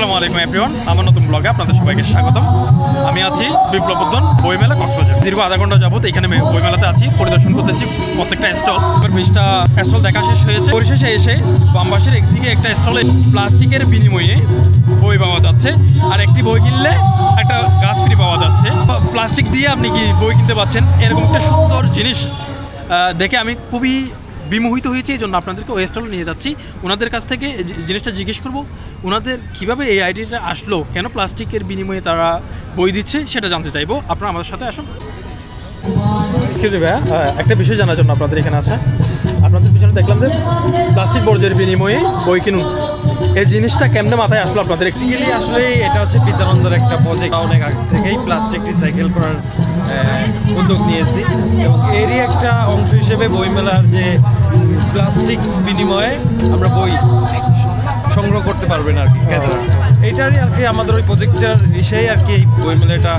আসসালামু আলাইকুম এভরিওয়ান আমার নতুন ব্লগে আপনাদের সবাইকে স্বাগতম। আমি আছি বিপ্লব উদ্যান বইমেলা কক্সবাজার। দীর্ঘ আধা ঘণ্টা যাবত এখানে বইমেলাতে আছি, পরিদর্শন করতেছি প্রত্যেকটা স্টল এবার বিশটা স্টল দেখা শেষ হয়েছে। পরিশেষে এসে বামবাসের একদিকে একটা স্টলে প্লাস্টিকের বিনিময়ে বই পাওয়া যাচ্ছে, আর একটি বই কিনলে একটা গাছ ফ্রি পাওয়া যাচ্ছে। প্লাস্টিক দিয়ে আপনি কি বই কিনতে পাচ্ছেন? এরকম একটা সুন্দর জিনিস দেখে আমি খুবই বিমোহিত হয়েছে, এই জন্য আপনাদেরকে ওয়েস্টল স্টলে নিয়ে যাচ্ছি। ওনাদের কাছ থেকে জিনিসটা জিজ্ঞেস করব, ওনাদের কীভাবে এই আইডিয়াটা আসলো? কেন প্লাস্টিকের বিনিময়ে তারা বই দিচ্ছে, সেটা জানতে চাইব। আপনারা আমাদের সাথে আসুন। ভাইয়া একটা বিষয় জানার জন্য আপনাদের এখানে আসা। আপনাদের পিছনে দেখলাম যে প্লাস্টিক বর্জ্যের বিনিময়ে বই কিনুন। এই জিনিসটা কেমনে মাথায় আসলো আপনাদের বেসিক্যালি আসলে এটা হচ্ছে বিদ্যানন্দের একটা প্রজেক্ট অনেক আগে থেকেই প্লাস্টিক রিসাইকেল করার উদ্যোগ নিয়েছি। এবং এরই একটা অংশ হিসেবে বইমেলার যে প্লাস্টিক বিনিময়ে আমরা বই সংগ্রহ করতে পারবেন আর কি ক্রেতারা। এইটারই আর কি আমাদের ওই প্রজেক্টের ইসেই আর কি বইমেলাটা।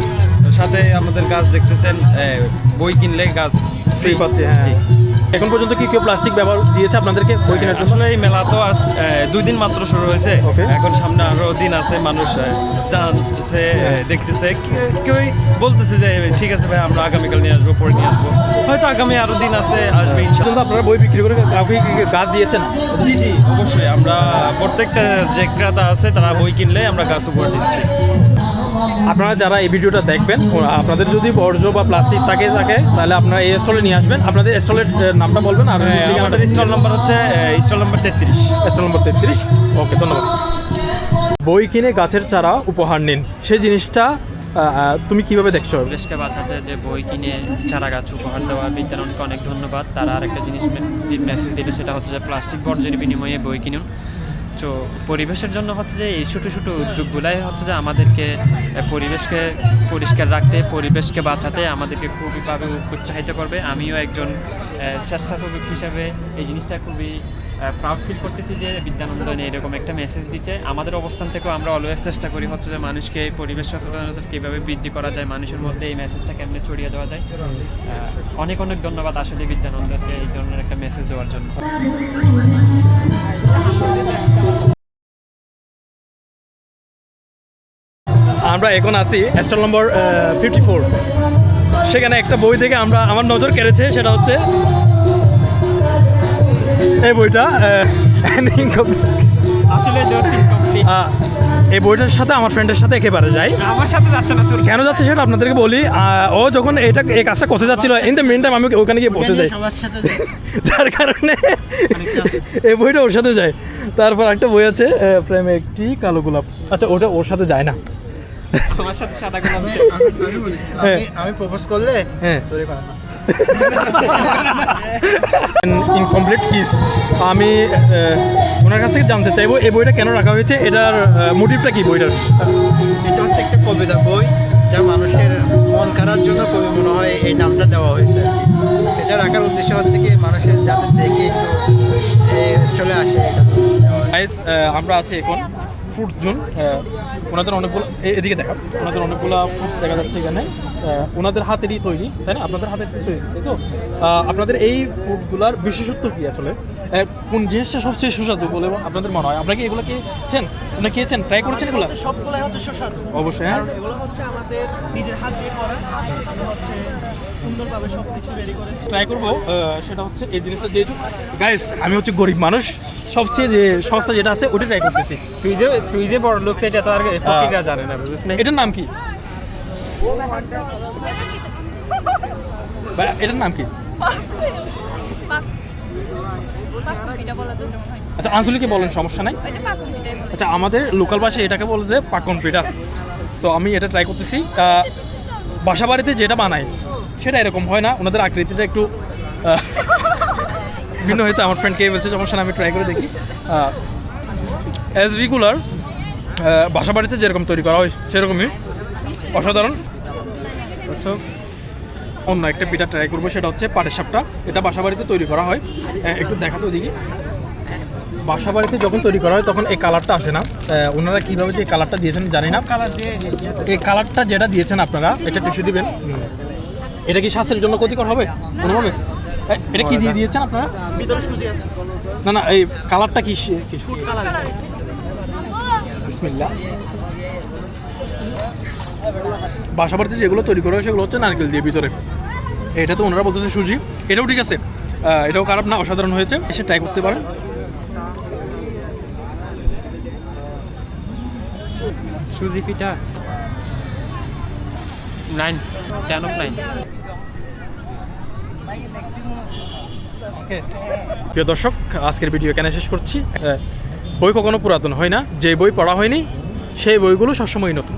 সাথে আমাদের গাছ দেখতেছেন বই কিনলে গাছ ফ্রি পাচ্ছে হ্যাঁ। এখন পর্যন্ত কি কেউ প্লাস্টিক ব্যবহার দিয়েছে আপনাদেরকে বই কেনার জন্য? আসলে এই মেলা তো আজ দুই দিন মাত্র শুরু হয়েছে। এখন সামনে আরও দিন আছে মানুষ জানতেছে দেখতেছে। কেউই বলতেছে যে ঠিক আছে ভাই আমরা আগামীকাল নিয়ে আসব পরে নিয়ে আসব। হয়তো আগামী আরও দিন আছে আসবে ইনশাল্লাহ। আপনারা বই বিক্রি করে কাউকে গাছ দিয়েছেন? জি জি অবশ্যই। আমরা প্রত্যেকটা যে ক্রেতা আছে তারা বই কিনলে আমরা গাছ উপহার দিচ্ছি। আপনারা যারা এই ভিডিওটা দেখবেন আপনাদের যদি বর্জ্য বা প্লাস্টিক থাকে থাকে তাহলে আপনারা এই স্টলে নিয়ে আসবেন। আপনাদের স্টলের নামটা বলবেন আর হ্যাঁ, আমাদের স্টল নাম্বার হচ্ছে স্টল নাম্বার তেত্রিশ। স্টল নম্বর তেত্রিশ। ওকে ধন্যবাদ। বই কিনে গাছের চারা উপহার নিন। সেই জিনিসটা তুমি কীভাবে দেখছ? পরিবেশকে বাঁচাতে যে বই কিনে চারা গাছ উপহার দেওয়া বিদ্যানন্দকে অনেক ধন্যবাদ। তারা আরেকটা জিনিস মেসেজ দিলে সেটা হচ্ছে যে প্লাস্টিক বর্জ্যের বিনিময়ে বই কিনুন। তো পরিবেশের জন্য হচ্ছে যে এই ছোটো ছোটো উদ্যোগগুলাই হচ্ছে যে আমাদেরকে পরিবেশকে পরিষ্কার রাখতে, পরিবেশকে বাঁচাতে আমাদেরকে খুবইভাবে উৎসাহিত করবে। আমিও একজন স্বেচ্ছাসেবক হিসাবে এই জিনিসটা খুবই প্রাউড ফিল করতেছি যে বিদ্যানন্দন এরকম একটা মেসেজ দিচ্ছে। আমাদের অবস্থান থেকেও আমরা অলওয়েজ চেষ্টা করি হচ্ছে যে মানুষকে এই পরিবেশ সচেতনতা কীভাবে বৃদ্ধি করা যায়, মানুষের মধ্যে এই মেসেজটা কেমনে ছড়িয়ে দেওয়া যায়। অনেক অনেক ধন্যবাদ আসলে বিদ্যানন্দকে এই ধরনের একটা মেসেজ দেওয়ার জন্য। আমরা এখন আছি স্টল নম্বর ফিফটি ফোর সেখানে একটা বই থেকে আমরা আমার নজর কেড়েছে সেটা হচ্ছে এই বইটা আসলে এই বইটার সাথে আমার ফ্রেন্ডের সাথে একেবারে যাই। আমার সাথে যাচ্ছে না তোর কেন যাচ্ছে সেটা আপনাদেরকে বলি ও যখন এটা এই কাজটা করতে যাচ্ছিল ইন দ্য মেন টাইম আমি ওখানে গিয়ে বসে যাই। যার কারণে এই বইটা ওর সাথে যায় তারপর একটা বই আছে প্রেমে একটি কালো গোলাপ। আচ্ছা ওটা ওর সাথে যায় না। আমার সাথে সাদা আমি আমি বলি হ্যাঁ। আমি আমি প্রপোজ করলে হ্যাঁ। সরি পারো না। ইনকমপ্লিট কিস আমি ওনার কাছ থেকে জানতে চাইব এই বইটা কেন রাখা হয়েছে? এটার মোটিভটা কি বইটার? এটা হচ্ছে একটা কবিতা বই যা মানুষের মন খারাপ জন্য কবি মনে হয় এই নামটা দেওয়া হয়েছে এটা রাখার উদ্দেশ্য হচ্ছে কি মানুষের যাতে দেখে একটু স্টলে আসে আমরা আছি এখন। ফ্রুট জোন ওনাদের অনেকগুলো এদিকে দেখা ওনাদের অনেকগুলো ফ্রুটস দেখা যাচ্ছে এখানে। ওনাদের হাতেরই তৈরি তাই না? আপনাদের হাতের তৈরি? তাই তো? আপনাদের এই ফ্রুটগুলার বিশেষত্ব কি আসলে? কোন জিনিসটা সবচেয়ে সুস্বাদু বলে আপনাদের মনে হয়? আপনারা কি এগুলো খেয়েছেন? আপনারা খেয়েছেন? ট্রাই করেছেন এগুলো? সবগুলাই হচ্ছে সুস্বাদু। অবশ্যই হ্যাঁ। এগুলো হচ্ছে আমাদের নিজের হাত দিয়ে করা। হচ্ছে সুন্দরভাবে সব কিছু রেডি করেছি। ট্রাই করব। আহ, সেটা হচ্ছে এই জিনিসটা যেহেতু গাইস আমি হচ্ছে গরিব মানুষ। সবচেয়ে যে সস্তা যেটা আছে ওটা ট্রাই করতেছি। তুই যে তুই যে বড় লোক সেটা তো আর ফকিররা জানে না এটার নাম কি? এটার নাম কি? তো আচ্ছা আঞ্চলিকে বলেন সমস্যা নাই। আচ্ছা আমাদের লোকাল ভাষায় এটাকে বলে যে পাকন পিঠা। সো আমি এটা ট্রাই করতেছি। আহ, বাসা বাড়িতে যেটা বানাই সেটা এরকম হয় না। ওনাদের আকৃতিটা একটু ভিন্ন হয়েছে। আমার ফ্রেন্ডকে বলছে সমস্যা আমি ট্রাই করে দেখি। অ্যাজ রেগুলার বাসা বাড়িতে যেরকম তৈরি করা হয় সেরকমই। অসাধারণ। দর্শক, অন্য একটা পিঠা ট্রাই করব সেটা হচ্ছে পাটের সাপটা। এটা বাসা বাড়িতে তৈরি করা হয়। একটু দেখাতো দেখি। বাসা বাড়িতে যখন তৈরি করা হয় তখন এই কালারটা আসে না। ওনারা কীভাবে যে কালারটা দিয়েছেন জানি না। কালার এই কালারটা যেটা দিয়েছেন আপনারা এটা টিস্যু দিবেন। এটা কি স্বাস্থ্যের জন্য ক্ষতিকর হবে? কোনোভাবে? এটা কি দিয়ে দিয়েছেন আপনারা? ভিতরে সুজি আছে। না না এই কালারটা কি বাসা বাড়িতে যেগুলো তৈরি করা হয় সেগুলো হচ্ছে নারকেল দিয়ে ভিতরে। এটা তো ওনারা বলতেছে সুজি। এটাও ঠিক আছে। এটাও খারাপ না অসাধারণ হয়েছে। এসে ট্রাই করতে পারেন। সুজি পিঠা। নাইন কেন নাইন প্রিয় দর্শক আজকের ভিডিও এখানে শেষ করছি। বই কখনো পুরাতন হয় না। যে বই পড়া হয়নি সেই বইগুলো সবসময় নতুন।